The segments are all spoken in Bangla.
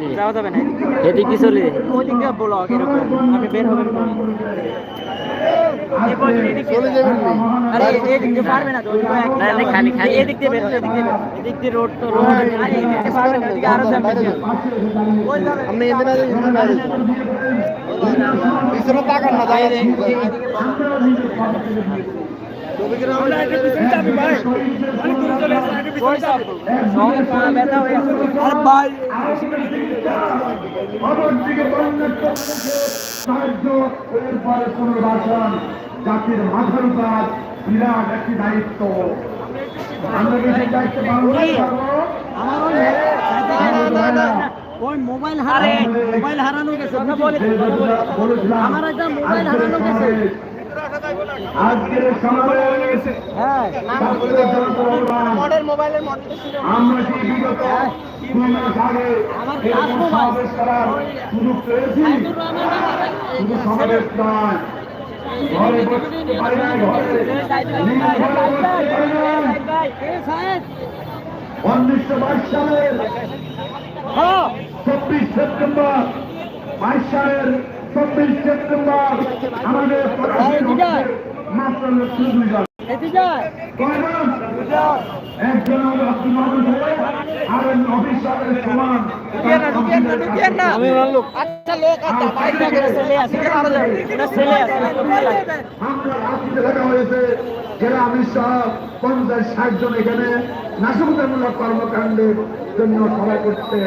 চলে। যাওয়া যাবে না এদিক দিয়ে চলে ওই দিক দিয়ে ব্লক এরকম আপনি বের হবে, ব্যথা হয়ে ভাই জাতির মাথার উপর বিরাট একটি দায়িত্ব আমরা দেশের দায়িত্ব পালন ওই মোবাইল হারে মোবাইল হারানো গেছে। আমার একটা মোবাইল হারানো গেছে আজকের সমাবেশ হ্যাঁ। মডেল মোবাইলের মডেল আমরা কি বিগত দুই মাস আগে সমাবেশ করার সুযোগ পেয়েছি? শুধু সমাবেশ নয়। ঘরে বসতে পারি না ঘরে বসতে পারি না উনিশশো বাইশ সালের চব্বিশ সেপ্টেম্বর বাইশ সালের চব্বিশ সেপ্টেম্বর আমাদের একজন আমি লোক আচ্ছা লোক আছে বাইরে করে চলে আসে আমরা রাত্রিতে দেখা জেলা অমিত শাহ পঞ্চাশ ষাট জন এখানে নাশকতামূলক কর্মকাণ্ডের জন্য সভা করছে!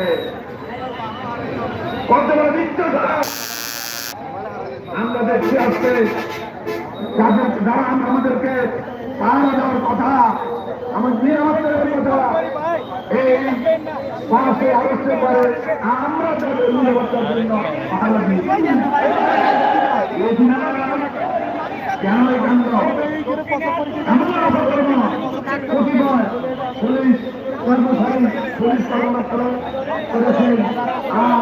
আমরা দেখছি আজকে যাদের যারা আমাদেরকে পাহারা দেওয়ার কথা, আমার নিরাপত্তার কথা, এই পাশে আগস্টের পরে আমরা তাদের নিরাপত্তার জন্য পাহারা দিই। কেন এই কাণ্ড? পুলিশ কর্মচারী, পুলিশ কর্মকর্তা করেছেন। আর